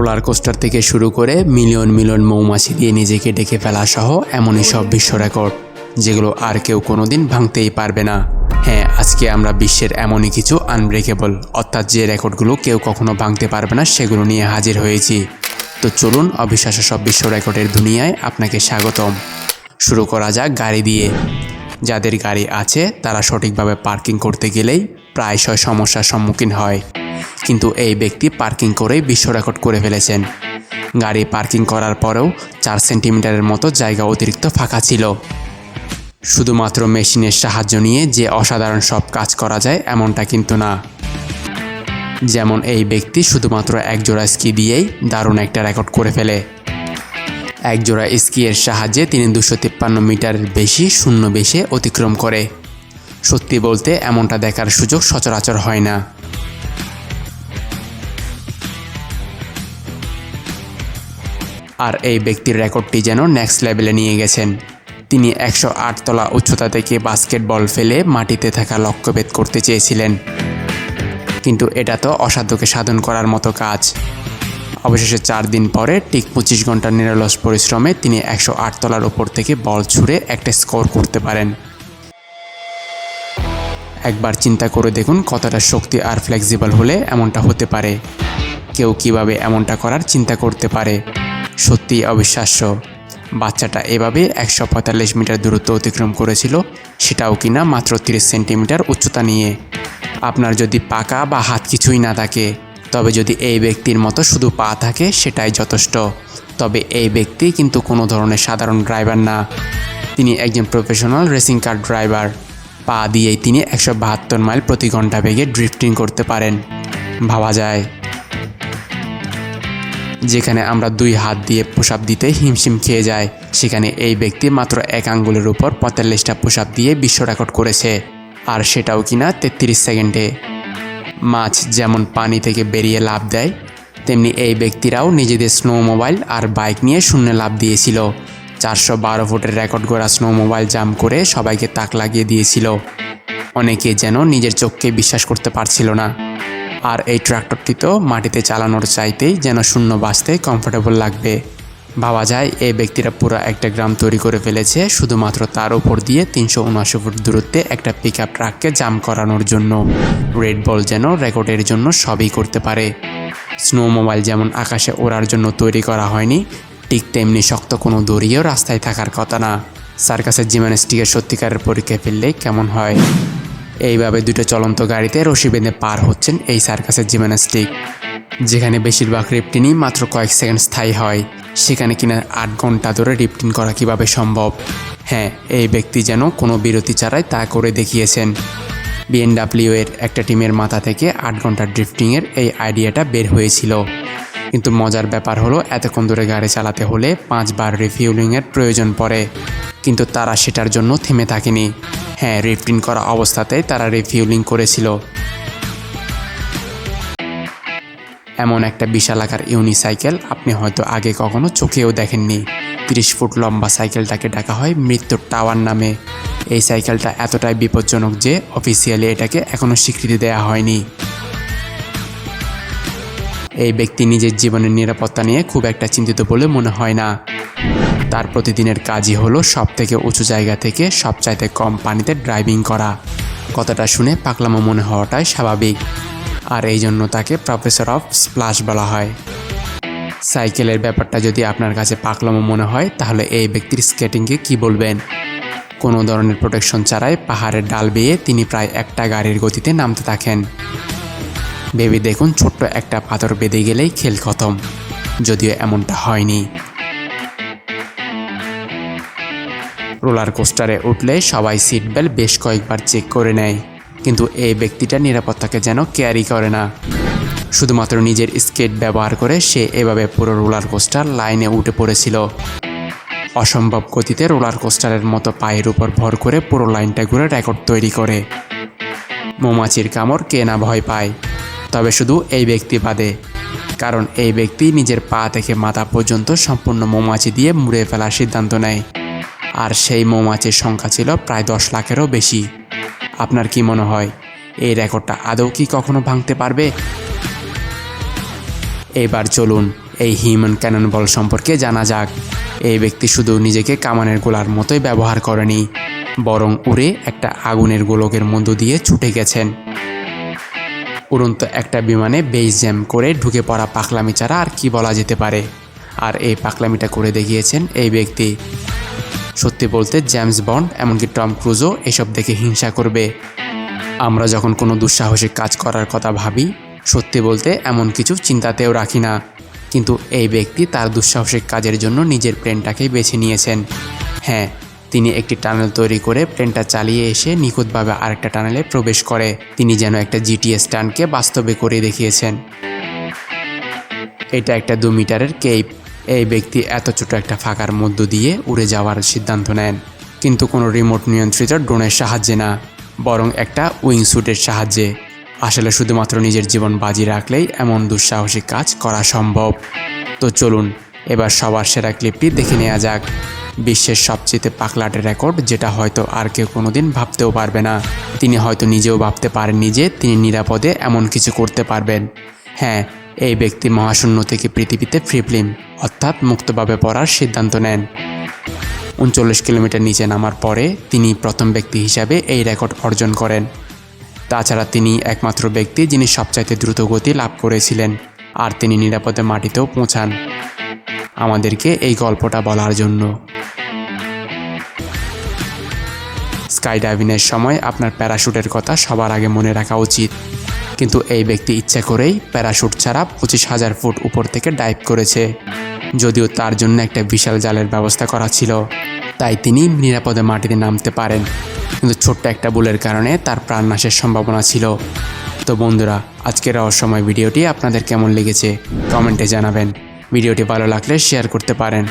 Roller coaster থেকে শুরু করে মিলিয়ন মিলিয়ন মৌমাছি দিয়ে নিজেকে ডেকে ফেলা সহ এমনই সব বিশ্ব রেকর্ড, যেগুলো আর কেউ কোনোদিন ভাঙতেই পারবে না। হ্যাঁ আজকে আমরা বিশ্বের এমনই কিছু আনব্রেকেবল অর্থাৎ যে রেকর্ডগুলো কেউ কখনো ভাঙতে পারবে না, সেগুলো নিয়ে হাজির হয়েছি। তো চলুন অবিশ্বাস্য সব বিশ্ব রেকর্ডের দুনিয়ায় আপনাকে স্বাগতম। শুরু করা যাক গাড়ি দিয়ে। যাদের গাড়ি আছে, তারা সঠিকভাবে পার্কিং করতে গেলেই প্রায়শই সমস্যার সম্মুখীন হয়। কিন্তু এই ব্যক্তি পার্কিং করেই বিশ্ব রেকর্ড করে ফেলেছেন। গাড়ি পার্কিং করার পরেও চার সেন্টিমিটারের মতো জায়গা অতিরিক্ত ফাঁকা ছিল। শুধুমাত্র মেশিনের সাহায্য নিয়ে যে অসাধারণ সব কাজ করা যায় এমনটা কিন্তু না। যেমন এই ব্যক্তি শুধুমাত্র এক জোড়া স্কি দিয়েই দারুণ একটা রেকর্ড করে ফেলে। এক জোড়া স্কিয়ের সাহায্যে তিনি দুশো তিপ্পান্ন মিটারের বেশি শূন্য বেশে অতিক্রম করে। সত্যি বলতে এমনটা দেখার সুযোগ সচরাচর হয় না। আর এই ব্যক্তির রেকর্ডটি যেন নেক্সট লেভেলে নিয়ে গেছেন। তিনি একশো আট তলা উচ্চতা থেকে বাস্কেটবল ফেলে মাটিতে থাকা লক্ষ্যভেদ করতে চেয়েছিলেন। কিন্তু এটা তো অসাধ্যকে সাধন করার মতো কাজ। অবশেষে চার দিন পরে ঠিক পঁচিশ ঘণ্টার নিরলস পরিশ্রমে তিনি একশো আট তলার উপর থেকে বল ছুঁড়ে একটা স্কোর করতে পারেন। একবার চিন্তা করে দেখুন কতটা শক্তি আর ফ্লেক্সিবল হলে এমনটা হতে পারে। কেউ কীভাবে এমনটা করার চিন্তা করতে পারে। সত্যি অবিশ্বাস্য। বাচ্চাটা এভাবে একশো পঁয়তাল্লিশ মিটার দূরত্ব অতিক্রম করেছিল, সেটাও কিনা মাত্র তিরিশ সেন্টিমিটার উচ্চতা নিয়ে। আপনার যদি পাকা বা হাত কিছুই না থাকে, তবে যদি এই ব্যক্তির মতো শুধু পা থাকে, সেটাই যথেষ্ট। তবে এই ব্যক্তি কিন্তু কোনো ধরনের সাধারণ ড্রাইভার না। তিনি একজন প্রফেশনাল রেসিং কার ড্রাইভার। পা দিয়েই তিনি একশো বাহাত্তর মাইল প্রতি ঘণ্টা বেগে ড্রিফটিং করতে পারেন। ভাবা যায়। যেখানে আমরা দুই হাত দিয়ে পোশাপ দিতে হিমশিম খেয়ে যায় সেখানে এই ব্যক্তি মাত্র এক আঙ্গুলের উপর পঁয়তাল্লিশটা পোশাপ দিয়ে বিশ্ব রেকর্ড করেছে। আর সেটাও কিনা তেত্রিশ সেকেন্ডে। মাছ যেমন পানি থেকে বেরিয়ে লাভ দেয়, তেমনি এই ব্যক্তিরাও নিজেদের স্নো মোবাইল আর বাইক নিয়ে শূন্যে লাভ দিয়েছিল। চারশো বারো ফুটের রেকর্ড করা স্নো মোবাইল জাম করে সবাইকে তাক লাগিয়ে দিয়েছিল। অনেকে যেন নিজের চোখকে বিশ্বাস করতে পারছিল না। আর এই ট্র্যাক্টরটি তো মাটিতে চালানোর চাইতেই যেন শূন্য বাঁচতে কমফোর্টেবল লাগবে। ভাবা যায় এই ব্যক্তিরা পুরো একটা গ্রাম তৈরি করে ফেলেছে, শুধুমাত্র তার উপর দিয়ে তিনশো উনআশি ফুট দূরত্বে একটা পিক আপ ট্রাককে জাম করানোর জন্য। রেড বল যেন রেকর্ডের জন্য সবই করতে পারে। স্নো মোবাইল যেমন আকাশে ওড়ার জন্য তৈরি করা হয়নি, ঠিক তেমনি শক্ত কোনো দড়িও রাস্তায় থাকার কথা না। সার্কাসের জিমানাস্টিকের সত্যিকারের পরীক্ষা ফেললে কেমন হয়? এইভাবে দুটো চলন্ত গাড়িতে রশি বেঁধে পার হচ্ছেন এই সার্কাসের জিমনাস্টিক যেখানে বেশিরভাগ রিপটিনই মাত্র কয়েক সেকেন্ড স্থায়ী হয়। সেখানে কিনা আট ঘণ্টা ধরে রিপটিন করা কীভাবে সম্ভব? হ্যাঁ এই ব্যক্তি যেন কোনো বিরতি ছাড়াই তা করে দেখিয়েছেন। বিএনডাব্লিউ এর একটা টিমের মাথা থেকে আট ঘণ্টা ড্রিফটিংয়ের এই আইডিয়াটা বের হয়েছিল। কিন্তু মজার ব্যাপার হলো, এতক্ষণ ধরে গাড়ি চালাতে হলে পাঁচবার রিফিউলিংয়ের প্রয়োজন পড়ে। কিন্তু তারা সেটার জন্য থেমে থাকেনি। হ্যাঁ রিফটিন করা অবস্থাতেই তারা রিফিউলিং করেছিল। এমন একটা বিশাল আকার ইউনিসাইকেল আপনি হয়তো আগে কখনো চোখেও দেখেননি। তিরিশ ফুট লম্বা সাইকেলটাকে ডাকা হয় মৃত্যুর টাওয়ার নামে। এই সাইকেলটা এতটাই বিপজ্জনক যে অফিসিয়ালি এটাকে এখনও স্বীকৃতি দেওয়া হয়নি। এই ব্যক্তি নিজের জীবনের নিরাপত্তা নিয়ে খুব একটা চিন্তিত বলে মনে হয় না। তার প্রতিদিনের কাজই হলো সব থেকে উঁচু জায়গা থেকে সবচাইতে কম পানিতে ড্রাইভিং করা। কথাটা শুনে পাকলামো মনে হওয়াটাই স্বাভাবিক। আর এই জন্য তাকে প্রফেসর অফ স্প্লাশ বলা হয়। সাইকেলের ব্যাপারটা যদি আপনার কাছে পাকলামো মনে হয়, তাহলে এই ব্যক্তির স্কেটিংকে কি বলবেন? কোনো ধরনের প্রোটেকশন ছাড়াই পাহাড়ের ডাল বেয়ে তিনি প্রায় একটা গাড়ির গতিতে নামতে থাকেন। ভেবে দেখুন, ছোট্ট একটা পাথর বেঁধে গেলেই খেল খতম। যদিও এমনটা হয়নি। রোলার কোস্টারে উঠলে সবাই সিট বেল্ট বেশ কয়েকবার চেক করে নেয়। কিন্তু এই ব্যক্তিটা নিরাপত্তাকে যেন ক্যারি করে না। শুধুমাত্র নিজের স্কেট ব্যবহার করে সে এভাবে পুরো রোলার কোস্টার লাইনে উঠে পড়েছিল। অসম্ভব গতিতে রোলার কোস্টারের মতো পায়ের উপর ভর করে পুরো লাইনটা ঘুরে রেকর্ড তৈরি করে। মৌমাছির কামড় কে না ভয় পায়। তবে শুধু এই ব্যক্তি বাদে। কারণ এই ব্যক্তি নিজের পা থেকে মাথা পর্যন্ত সম্পূর্ণ মৌমাছি দিয়ে মুড়ে ফেলার সিদ্ধান্ত নেয়। আর সেই মৌমাছির সংখ্যা ছিল প্রায় দশ লাখেরও বেশি। আপনার কি মনে হয়, এই রেকর্ডটা আদৌ কি কখনো ভাঙতে পারবে? এবার চলুন এই হিউম্যান ক্যানন বল সম্পর্কে জানা যাক। এই ব্যক্তি শুধু নিজেকে কামানের গোলার মতোই ব্যবহার করেনি, বরং উড়ে একটা আগুনের গোলকের মধ্য দিয়ে ছুটে গেছেন। উড়ন্ত একটা বিমানে বেস জ্যাম করে ঢুকে পড়া পাকলামি ছাড়া আর কি বলা যেতে পারে? আর এই পাকলামিটা করে দেখিয়েছেন এই ব্যক্তি। সত্যি বলতে জেমস বন্ড এমনকি টম ক্রুজও এসব দেখে হিংসা করবে। আমরা যখন কোনো দুঃসাহসিক কাজ করার কথা ভাবি, সত্যি বলতে এমন কিছু চিন্তাতেও রাখি না। কিন্তু এই ব্যক্তি তার দুঃসাহসিক কাজের জন্য নিজের প্লেনটাকেই বেছে নিয়েছেন। হ্যাঁ তিনি একটি টানেল তৈরি করে প্লেনটা চালিয়ে এসে নিখুঁতভাবে আরেকটা টানেলে প্রবেশ করে। তিনি যেন একটা জিটিএস টানকে বাস্তবে করে দেখিয়েছেন। এটা একটা দু মিটারের কেপ। এই ব্যক্তি এত ছোট একটা ফাঁকার মধ্য দিয়ে উড়ে যাওয়ার সিদ্ধান্ত নেন। কিন্তু কোনো রিমোট নিয়ন্ত্রিত ড্রোনের সাহায্যে না, বরং একটা উইং স্যুটের সাহায্যে। আসলে শুধুমাত্র নিজের জীবন বাজি রাখলেই এমন দুঃসাহসিক কাজ করা সম্ভব। তো চলুন, এবার সবার সেরা ক্লিপটি দেখে নেওয়া যাক। বিশ্বের সবচেয়ে পাকলাটের রেকর্ড, যেটা হয়তো আর কেউ কোনোদিন ভাবতেও পারবে না। তিনি হয়তো নিজেও ভাবতে পারেননি যে তিনি নিরাপদে এমন কিছু করতে পারবেন। হ্যাঁ এই ব্যক্তি মহাশূন্য থেকে পৃথিবীতে ফ্রি ফিল্ম অর্থাৎ মুক্তভাবে পড়ার সিদ্ধান্ত নেন। উনচল্লিশ কিলোমিটার নিচে নামার পরে তিনি প্রথম ব্যক্তি হিসাবে এই রেকর্ড অর্জন করেন। তাছাড়া তিনি একমাত্র ব্যক্তি যিনি সবচাইতে দ্রুত গতি লাভ করেছিলেন, আর তিনি নিরাপদে মাটিতেও পৌঁছান। আমাদেরকে এই গল্পটা বলার জন্য। স্কাই ডাইভিংয়ের সময় আপনার প্যারাশুটের কথা সবার আগে মনে রাখা উচিত। কিন্তু এই ব্যক্তি ইচ্ছা করেই প্যারাশুট ছাড়া পঁচিশ হাজার ফুট উপর থেকে ডাইভ করেছে। যদিও তার জন্য একটা বিশাল জালের ব্যবস্থা করা ছিল, তাই তিনি নিরাপদে মাটিতে নামতে পারেন। কিন্তু ছোট্ট একটা বুলের কারণে তার প্রাণনাশের সম্ভাবনা ছিল। তো বন্ধুরা, আজকের রহস্যময় ভিডিওটি আপনাদের কেমন লেগেছে কমেন্টে জানাবেন। ভিডিওটি ভালো লাগলে শেয়ার করতে পারেন।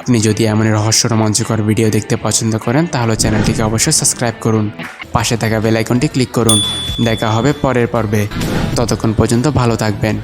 আপনি যদি এমন রহস্য রোমাঞ্চকর ভিডিও দেখতে পছন্দ করেন, তাহলে চ্যানেলটিকে অবশ্যই সাবস্ক্রাইব করুন। পাশে থাকা বেলাইকনটি ক্লিক করুন। দেখা হবে পরের পর্বে। ততক্ষণ পর্যন্ত ভালো থাকবেন।